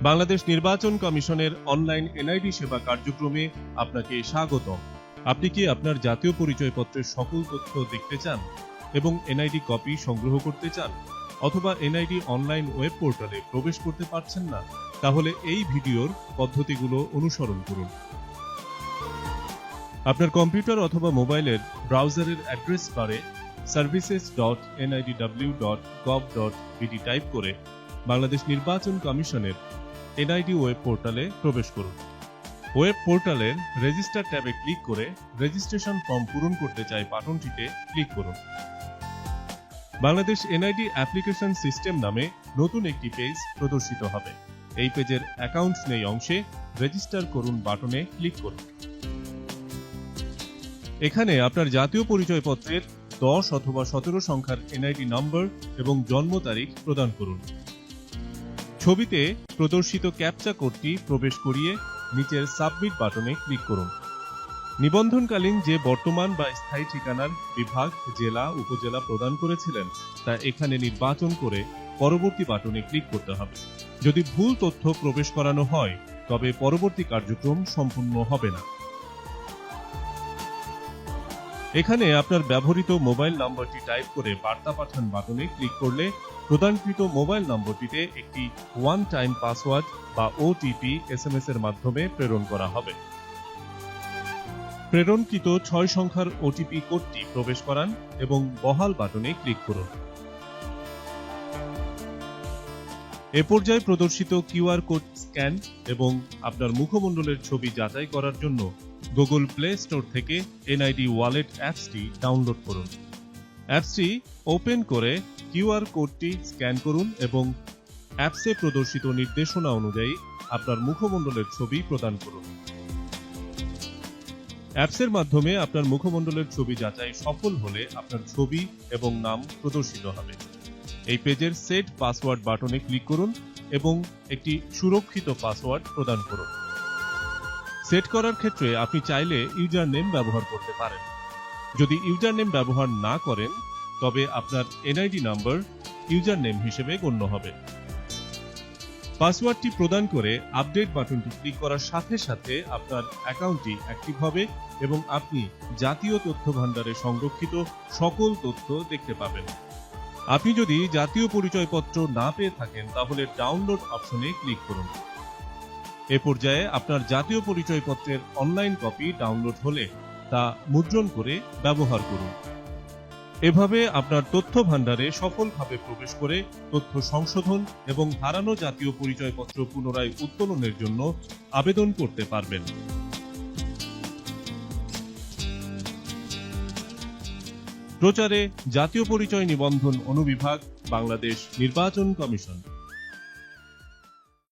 বাংলাদেশ নির্বাচন কমিশনের online NID সেবা কার্যক্রমে আপনাকে স্বাগত আপনি কি আপনার জাতীয় পরিচয়পত্রের সকল তথ্য দেখতে চান এবং এনআইডি কপি সংগ্রহ করতে চান অথবা এনআইডি অনলাইন ওয়েব পোর্টালে প্রবেশ করতে পারছেন না, তাহলে এই ভিডিওর পদ্ধতিগুলো অনুসরণ করুন। আপনার কম্পিউটার অথবা মোবাইলের ব্রাউজারের অ্যাড্রেস বারে services dot NIDW dot gov dot BD type করে বাংলাদেশ নির্বাচন কমিশনের এনআইডি ওয়েব পোর্টালে প্রবেশ করুন। ওয়েব পোর্টালের রেজিস্টার ট্যাবে ক্লিক করে রেজিস্ট্রেশন ফর্ম পূরণ করতে চাই বাটনটিতে ক্লিক করুন। বাংলাদেশ এনআইডি অ্যাপ্লিকেশন সিস্টেম নামে নতুন একটি পেজ প্রদর্শিত হবে। এই পেজের অ্যাকাউন্টস নেই অংশে রেজিস্টার করুন বাটনে ক্লিক করুন। এখানে আপনার জাতীয় পরিচয়পত্রের দশ অথবা সতেরো সংখ্যার এনআইডি নম্বর এবং জন্ম তারিখ প্রদান করুন। ছবিতে প্রদর্শিত ক্যাপচা কোডটি প্রবেশ করিয়ে নিচের সাবমিট বাটনে ক্লিক করুন। নিবন্ধনকালীন যে বর্তমান বা স্থায়ী ঠিকানার বিভাগ, জেলা, উপজেলা প্রদান করেছিলেন, তা এখানে নির্বাচন করে পরবর্তী বাটনে ক্লিক করতে হবে। যদি ভুল তথ্য প্রবেশ করানো হয়, তবে পরবর্তী কার্যক্রম সম্পূর্ণ হবে না। এখানে আপনার ব্যবহৃত মোবাইল নম্বরটি টাইপ করে বার্তা পাঠান বাটনে ক্লিক করলে প্রদানকৃত মোবাইল নম্বরটিতে একটি ওয়ান টাইম পাসওয়ার্ড বা ওটিপি এসএমএস এর মাধ্যমে প্রেরণ করা হবে। প্রেরণকৃত ছয় সংখ্যার ওটিপি কোডটি প্রবেশ করান এবং বহাল বাটনে ক্লিক করুন। এ পর্যায়ে প্রদর্শিত কিউআর কোড স্ক্যান এবং আপনার মুখমণ্ডলের ছবি যাচাই করার জন্য গুগল প্লে স্টোর থেকে এনআইডি ওয়ালেট অ্যাপসটি ডাউনলোড করুন। অ্যাপসটি ওপেন করে কিউআর কোডটি স্ক্যান করুন এবং অ্যাপসে প্রদর্শিত নির্দেশনা অনুযায়ী আপনার মুখমণ্ডলের ছবি প্রদান করুন। অ্যাপসের মাধ্যমে আপনার মুখমণ্ডলের ছবি যাচাই সফল হলে আপনার ছবি এবং নাম প্রদর্শিত হবে। এই পেজের সেট পাসওয়ার্ড বাটনে ক্লিক করুন এবং একটি সুরক্ষিত পাসওয়ার্ড প্রদান করুন। সেট করার ক্ষেত্রে আপনি চাইলে ইউজার নেম ব্যবহার করতে পারেন। যদি ইউজার নেম ব্যবহার না করেন, তবে আপনার এনআইডি নাম্বার ইউজার নেম হিসেবে গণ্য হবে। পাসওয়ার্ডটি প্রদান করে আপডেট বাটনটি ক্লিক করার সাথে সাথে আপনার অ্যাকাউন্টটি অ্যাক্টিভ হবে এবং আপনি জাতীয় তথ্য ভাণ্ডারে সংরক্ষিত সকল তথ্য দেখতে পাবেন। আপনি যদি জাতীয় পরিচয়পত্র না পেয়ে থাকেন, তাহলে ডাউনলোড অপশনে ক্লিক করুন। এ পর্যায়ে আপনার জাতীয় পরিচয়পত্রের অনলাইন কপি ডাউনলোড হলে তা মুদ্রণ করে ব্যবহার করুন। এভাবে আপনার তথ্য ভাণ্ডারে সফলভাবে প্রবেশ করে তথ্য সংশোধন এবং হারানো জাতীয় পরিচয়পত্র পুনরায় উত্তোলনের জন্য আবেদন করতে পারবেন। প্রচারে জাতীয় পরিচয় নিবন্ধন অনুবিভাগ, বাংলাদেশ নির্বাচন কমিশন।